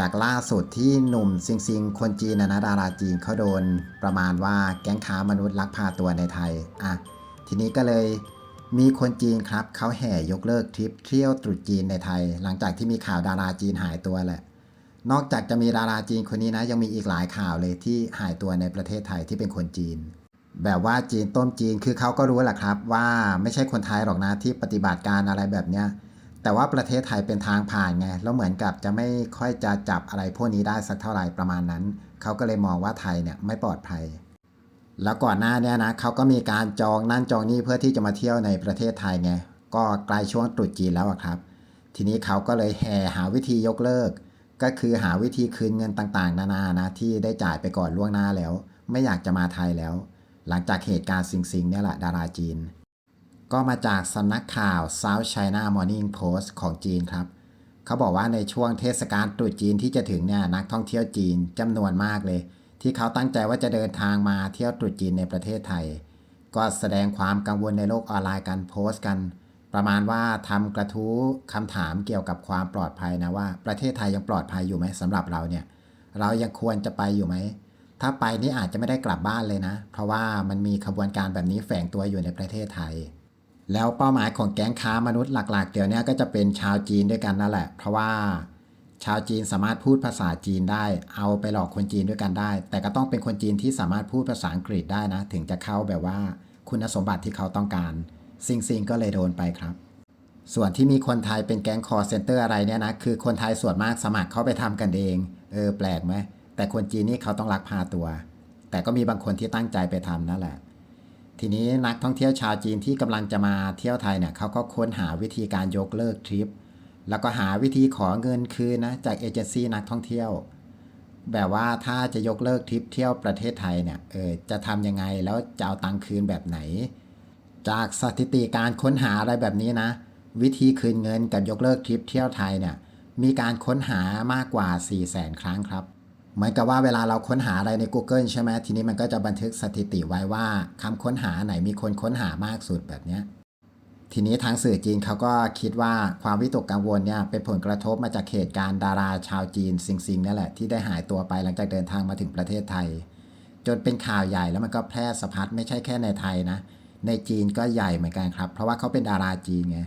จากล่าสุดที่หนุ่มซิงซิงคนจีนนะนะดาราจีนเขาโดนประมาณว่าแก๊งค้ามนุษย์ลักพาตัวในไทยอะทีนี้ก็เลยมีคนจีนครับเขาแห่ยกเลิกทริปเที่ยวตรุษจีนในไทย หลังจากที่มีข่าวดาราจีนหายตัวแหละ นอกจากจะมีดาราจีนคนนี้นะยังมีอีกหลายข่าวเลยที่หายตัวในประเทศไทยที่เป็นคนจีน แบบว่าจีนต้มจีนคือเขาก็รู้แหละครับ ว่าไม่ใช่คนไทยหรอกนะที่ปฏิบัติการอะไรแบบเนี้ย แต่ว่าประเทศไทยเป็นทางผ่านไงแล้วเหมือนกับจะไม่ค่อยจะจับอะไรพวกนี้ได้สักเท่าไหร่ประมาณนั้น เขาก็เลยมองว่าไทยเนี่ยไม่ปลอดภัย แล้วก่อนหน้าเนี้นะเขาก็มีการจองนั่นจองนี่เพื่อที่จะมาเที่ยวในประเทศไทยไงก็ใกล้ช่วงตรุษจีนแล้วครับ ทีนี้เขาก็เลยแห่หาวิธียกเลิก ก็คือหาวิธีคืนเงินต่างๆ นานานะที่ได้จ่ายไปก่อนล่วงหน้าแล้ว ไม่อยากจะมาไทยแล้ว หลังจากเหตุการณ์สิงๆเนี่ยแหละดาราจีน ก็มาจากสำนักข่าว South China Morning Post ของจีนครับ เขาบอกว่าในช่วงเทศกาลตรุษจีนที่จะถึงเนี่ยนักท่องเที่ยวจีนจำนวนมากเลย ที่เขาตั้งใจว่าจะเดินทางมาเที่ยวตรุษจีนในประเทศไทย ก็แสดงความกังวลในโลกออนไลน์กันโพสต์กัน ประมาณว่าทำกระทู้คำถามเกี่ยวกับความปลอดภัยนะว่าประเทศไทยยังปลอดภัยอยู่ไหมสำหรับเราเนี่ยเรายังควรจะไปอยู่ไหมถ้าไปนี่อาจจะไม่ได้กลับบ้านเลยนะ เพราะว่ามันมีขบวนการแบบนี้แฝงตัวอยู่ในประเทศไทย แล้วเป้าหมายของแก๊งค้ามนุษย์หลักๆ เดี๋ยวนี้ก็จะเป็นชาวจีนด้วยกันนั่นแหละ เพราะว่าชาวจีนสามารถพูดภาษาจีนได้ เอาไปหลอกคนจีนด้วยกันได้ แต่ก็ต้องเป็นคนจีนที่สามารถพูดภาษาอังกฤษได้นะ ถึงจะเข้าแบบว่าคุณสมบัติที่เขาต้องการ ซิงซิงก็เลยโดนไปครับ ส่วนที่มีคนไทยเป็นแก๊งคอร์เซนเตอร์อะไรเนี่ยนะ คือคนไทยส่วนมากสมัครเข้าไปทำกันเอง เออ แปลกไหม แต่คนจีนนี่เขาต้องลักพาตัว แต่ก็มีบางคนที่ตั้งใจไปทำนั่นแหละ ทีนี้นักท่องเที่ยวชาวจีนที่กำลังจะมาเที่ยวไทยเนี่ยเขาก็ค้นหาวิธีการยกเลิกทริป แล้วก็หาวิธีขอเงินคืนนะจากเอเจนซี่นักท่องเที่ยว แบบว่าถ้าจะยกเลิกทริปเที่ยวประเทศไทยเนี่ยเออจะทำยังไงแล้วจะเอาตังค์คืนแบบไหน จากสถิติการค้นหาอะไรแบบนี้นะ วิธีคืนเงินกับยกเลิกทริปเที่ยวไทยเนี่ยมีการค้นหามากกว่า 4 0 0 0 0 0 ครั้งครับ เหมือนกับว่าเวลาเราค้นหาอะไรใน Google ใช่ไหมทีนี้มันก็จะบันทึกสถิติไว้ว่าคำค้นหาไหนมีคนค้นหามากสุดแบบนี้ทีนี้ทางสื่อจีนเขาก็คิดว่าความวิตกกังวลเนี่ยเป็นผลกระทบมาจากเหตุการณ์ดาราชาวจีนซิงซิงนี่แหละที่ได้หายตัวไปหลังจากเดินทางมาถึงประเทศไทย จนเป็นข่าวใหญ่แล้วมันก็แพร่สะพัดไม่ใช่แค่ในไทยนะ ในจีนก็ใหญ่เหมือนกันครับ เพราะว่าเขาเป็นดาราจีนไง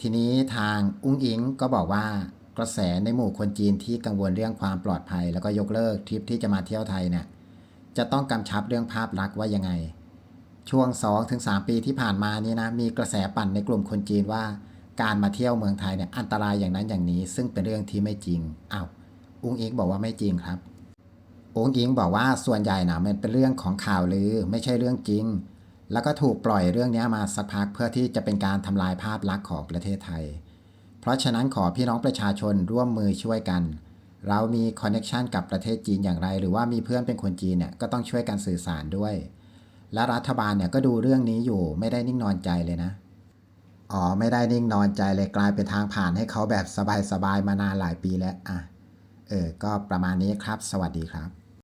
ทีนี้ทางอุ้งอิงก็บอกว่า กระแสในหมู่คนจีนที่กังวลเรื่องความปลอดภัย แล้วก็ยกเลิกทริปที่จะมาเที่ยวไทยเนี่ยจะต้องกำชับเรื่องภาพลักษณ์ว่ายังไง ช่วง 2-3 ปีที่ผ่านมานี้นะมีกระแสปั่นในกลุ่มคนจีนว่า การมาเที่ยวเมืองไทยเนี่ยอันตรายอย่างนั้นอย่างนี้ ซึ่งเป็นเรื่องที่ไม่จริงอ้าวอุ้งอิงบอกว่าไม่จริงครับองค์อิงบอกว่าส่วนใหญ่นะมันเป็นเรื่องของข่าวลือไม่ใช่เรื่องจริง แล้วก็ถูกปล่อยเรื่องนี้มาสักพักเพื่อที่จะเป็นการทำลายภาพลักษณ์ของประเทศไทย เพราะฉะนั้นขอพี่น้องประชาชนร่วมมือช่วยกัน เรามีคอนเน็ชันกับประเทศจีนอย่างไร หรือว่ามีเพื่อนเป็นคนจีนเนี่ยก็ต้องช่วยกันสื่อสารด้วย และรัฐบาลเนี่ยก็ดูเรื่องนี้อยู่ไม่ได้นิ่งนอนใจเลยนะอ๋อไม่ได้นิ่งนอนใจเลยกลายเป็นทางผ่านให้เขาแบบสบายๆมานานหลายปีแล้วอะเออก็ประมาณนี้ครับ สวัสดีครับ